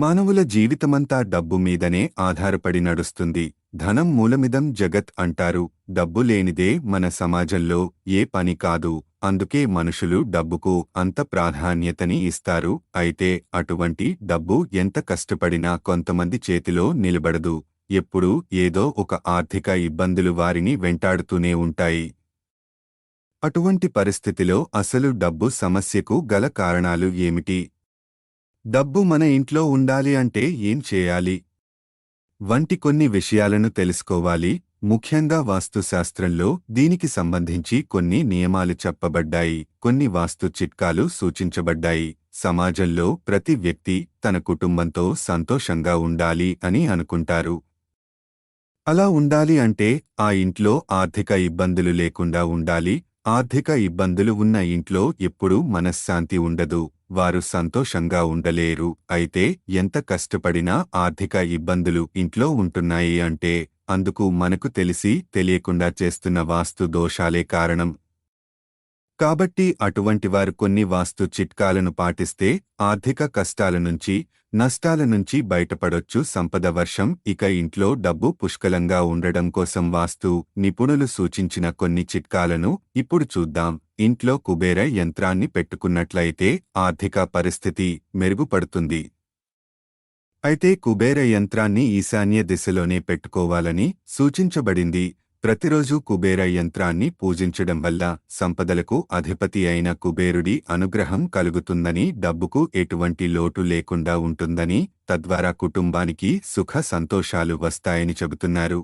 మానవుల జీవితమంతా డబ్బు మీదనే ఆధారపడి నడుస్తుంది. ధనం మూలమిదం జగత్ అంటారు. డబ్బు లేనిదే మన సమాజంలో ఏ పని కాదు. అందుకే మనుషులు డబ్బుకు అంత ప్రాధాన్యతని ఇస్తారు. అయితే అటువంటి డబ్బు ఎంత కష్టపడినా కొంతమంది చేతిలో నిలబడదు. ఎప్పుడూ ఏదో ఒక ఆర్థిక ఇబ్బందులు వారిని వెంటాడుతూనే ఉంటాయి. అటువంటి పరిస్థితిలో అసలు డబ్బు సమస్యకు గల కారణాలు ఏమిటి? డబ్బు మన ఇంట్లో ఉండాలి అంటే ఏం చేయాలి? వంటి కొన్ని విషయాలను తెలుసుకోవాలి. ముఖ్యంగా వాస్తుశాస్త్రంలో దీనికి సంబంధించి కొన్ని నియమాలు చెప్పబడ్డాయి. కొన్ని వాస్తు చిట్కాలు సూచించబడ్డాయి. సమాజంలో ప్రతి వ్యక్తి తన కుటుంబంతో సంతోషంగా ఉండాలి అని అనుకుంటారు. అలా ఉండాలి అంటే ఆ ఇంట్లో ఆర్థిక ఇబ్బందులు లేకుండా ఉండాలి. ఆర్థిక ఇబ్బందులు ఉన్న ఇంట్లో ఎప్పుడూ మనశ్శాంతి ఉండదు. వారు సంతోషంగా ఉండలేరు. అయితే ఎంత కష్టపడినా ఆర్థిక ఇబ్బందులు ఇంట్లో ఉంటున్నాయి అంటే అందుకు మనకు తెలిసి తెలియకుండా చేస్తున్న వాస్తు దోషాలే కారణం. కాబట్టి అటువంటి వారు కొన్ని వాస్తు చిట్కాలను పాటిస్తే ఆర్థిక కష్టాల నుంచి నష్టాల నుంచి బయటపడొచ్చు. సంపద వర్షం ఇక ఇంట్లో డబ్బు పుష్కలంగా ఉండడం కోసం వాస్తు నిపుణులు సూచించిన కొన్ని చిట్కాలను ఇప్పుడు చూద్దాం. ఇంట్లో కుబేర యంత్రాన్ని పెట్టుకున్నట్లయితే ఆర్థిక పరిస్థితి మెరుగుపడుతుంది. అయితే కుబేర యంత్రాన్ని ఈశాన్య దిశలోనే పెట్టుకోవాలని సూచించబడింది. ప్రతిరోజు కుబేర యంత్రాన్ని పూజించడం వల్ల సంపదలకు అధిపతి అయిన కుబేరుడి అనుగ్రహం కలుగుతుందని డబ్బుకు ఎటువంటి లోటు లేకుండా ఉంటుందని తద్వారా కుటుంబానికి సుఖ సంతోషాలు వస్తాయని చెబుతున్నారు.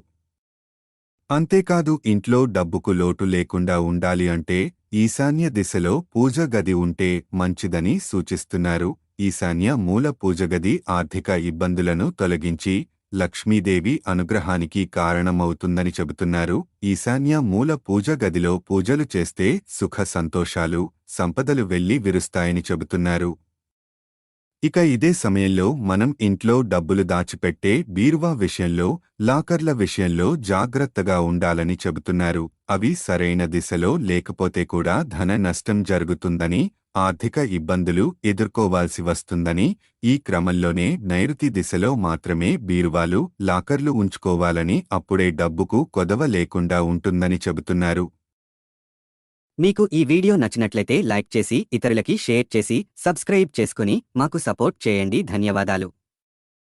అంతేకాదు ఇంట్లో డబ్బుకు లోటు లేకుండా ఉండాలి అంటే ఈశాన్య దిశలో పూజ గది ఉంటే మంచిదని సూచిస్తున్నారు. ఈశాన్య మూల పూజగది ఆర్థిక ఇబ్బందులను తొలగించి లక్ష్మీదేవి అనుగ్రహానికి కారణమవుతుందని చెబుతున్నారు. ఈశాన్య మూల పూజ గదిలో పూజలు చేస్తే సుఖ సంతోషాలు సంపదలు వెళ్ళి విరుస్తాయని చెబుతున్నారు. ఇక ఇదే సమయంలో మనం ఇంట్లో డబ్బులు దాచిపెట్టే బీరువా విషయంలో లాకర్ల విషయంలో జాగ్రత్తగా ఉండాలని చెబుతున్నారు. అవి సరైన దిశలో లేకపోతే కూడా ధన నష్టం జరుగుతుందని ఆర్థిక ఇబ్బందులు ఎదుర్కోవాల్సి వస్తుందని ఈ క్రమంలోనే నైరుతి దిశలో మాత్రమే బీరువాలు లాకర్లు ఉంచుకోవాలని అప్పుడే డబ్బుకు కొదవ లేకుండా ఉంటుందని చెబుతున్నారు. మీకు ఈ వీడియో నచ్చినట్లయితే లైక్ చేసి ఇతరులకి షేర్ చేసి సబ్స్క్రైబ్ చేసుకుని మాకు సపోర్ట్ చేయండి. ధన్యవాదాలు.